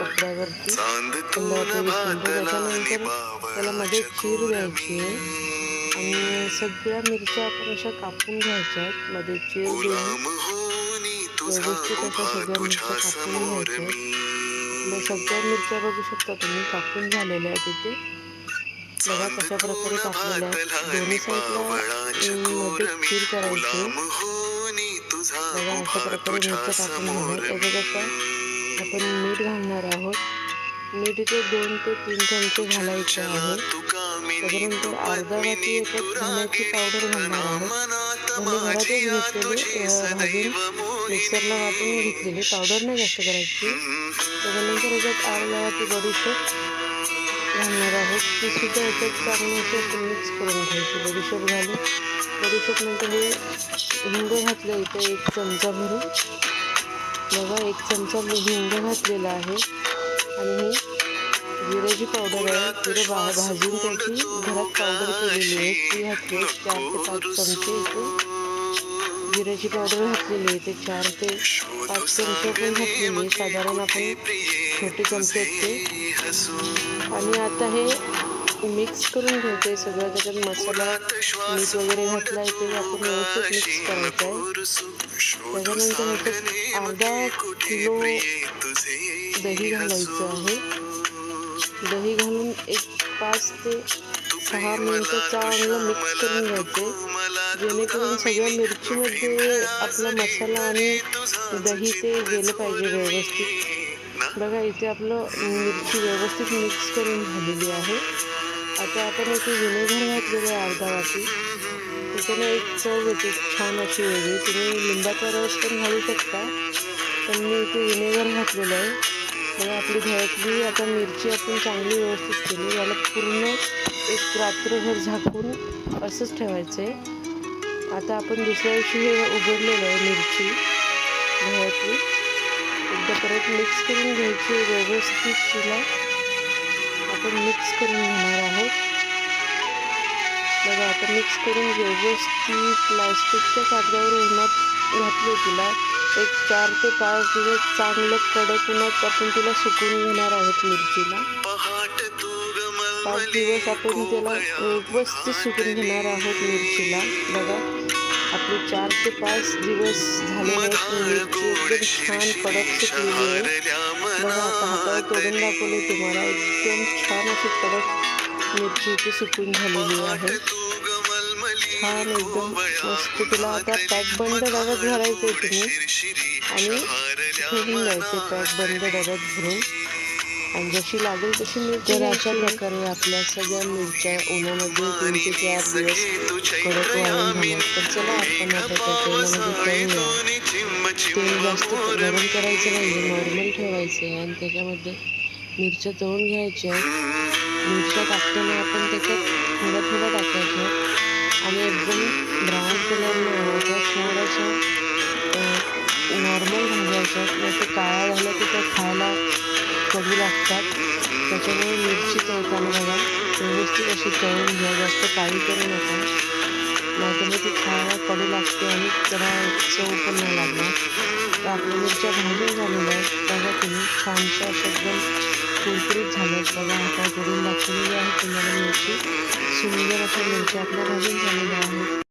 कपड्यावरती त्याला मध्ये चीर द्यायची आणि सगळ्या मिरच्या आपण अशा कापून घ्यायच्या. आहेत मध्ये चीर देऊन व्यवस्थित अशा सगळ्या मिरच्या कापून घ्यायच्या. आपल्या सगळ्या मिरच्या बघू शकता तुम्ही कापून झालेल्या आहेत इथे बघा कशा प्रकारे कापलेल्या आहेत दोन्ही साईडला मध्ये खीर करायची. बघा अशा प्रकारे मिरच्या कापून घेणार याच्यात आता आपण मीठ घालणार आहोत. मीठ इथे दोन ते तीन चमचे घालायचे आहे. त्याच्यानंतर अर्धा वाटी याच्यात धण्याची पावडर घालणार आहोत. धने घरातच घेतलेले भाजून मिक्सरला वाटून घेतलेली पावडर नाही जास्त करायची. त्याच्यानंतर याच्यात अर्धा वाटी बडीशेप घालणार आहोत. ती सुद्धा याच्यात चांगली मिक्स करून घ्यायची. बडीशेप घालून बडीशेप नंतर हे हिंग घातलं इथे एक चमचा भरून. बघा एक चमचा मी हिंग घातलेला आहे. आणि हे जिऱ्याची पावडर आहे. जिरं भा भाजून त्याची घरात पावडर केलेली आहे. ती घातली चार ते पाच चमचे इथे. जिऱ्याची पावडर घातलेली आहे ते चार ते पाच चमचे पण घातलेली साधारण आपण छोटे चमचे ते आणि आता हे, मिक्स करून घ्यायचं सगळं त्याच्यात मसाला मीठ वगैरे घातला आहे ते आपण व्यवस्थित मिक्स करायचं आहे त्याच्यानंतर अर्धा किलो दही घालायचं आहे दही घालून एक पाच ते सहा मिनटं चांगलं मिक्स करून घ्यायचे जेणेकरून सगळ्या मिरचीमध्ये आपला मसाला आणि दही ते गेलं पाहिजे व्यवस्थित. बघा इथे आपलं मिरची व्यवस्थित मिक्स करून झालेली आहे. आता आपण इथे विनेगर घातलेलं आहे अर्धा वाटी. त्याच्याने एक चव येते छान अशी वेगळी. तुम्ही लिंबाचा रस पण घालू शकता पण मी इथे विनेगर घातलेलं आहे. तेव्हा आपली घरातली आता मिरची आपण चांगली व्यवस्थित केली. याला पूर्ण एक रात्रभर झाकून असंच ठेवायचं आहे आता आपण दुसऱ्या दिवशी हे उघडलेलं आहे मिरची दह्यातली एकदा परत मिक्स करून घ्यायची व्यवस्थित तिला. आपण मिक्स करून घेणार आहोत. बघा आता मिक्स करून व्यवस्थित प्लास्टिकच्या कागदावर उन्हात घातलं तिला. एक चार ते पाच दिवस चांगलं कडक उन्हात आपण तिला सुकून घेणार आहोत मिरचीला. पाच दिवस आपण त्याला व्यवस्थित सुकून घेणार आहोत मिरचीला. बघा आपले चार ते पाच दिवस झालेले आहेत. मिरची एकदम छान कडक सुकलेली आहे. बघा आता हातावर तोडून दाखवले तुम्हाला एकदम छान अशी कडक मिरची इथे सुकून झालेली आहे. छान एकदम मस्त तिला आता पॅक बंद डब्यात घालायचं तुम्ही. आणि ठेवून द्यायचे पॅक बंद डब्यात भरून. आणि जशी लागेल तशी मिरची तर अशा प्रकारे आपल्या सगळ्या मिरच्या उन्हामध्ये तीन ते चार दिवस कडक वाळून झाल्या तर चला आपण आता त्या तेलामध्ये तळूया तेल जास्त गरम करायचं नाही नॉर्मल ठेवायचं आहे आणि त्याच्यामध्ये मिरच्या तळून घ्यायच्या. मिरच्या टाकताना आपण त्याच्यात थोडं थोडं टाकायचं. आणि एकदम कडू लागतात. त्याच्यामुळे मिरची तळताना बघा व्यवस्थित अशी तळून घ्या जास्त काळी करू नका. नाहीतर मग ती खायला कडू लागते आणि त्याला चव पण नाही लागणार. तर आपल्या मिरच्या भाजून झालेल्या आहेत. बघा तुम्ही छानशा अशा एकदम कुरकुरीत झाल्यात. बघा आता करून दाखवलेली आहे तुम्हाला मिरची. सुंदर अशा मिरच्या आपल्या भाजून झालेल्या आहेत.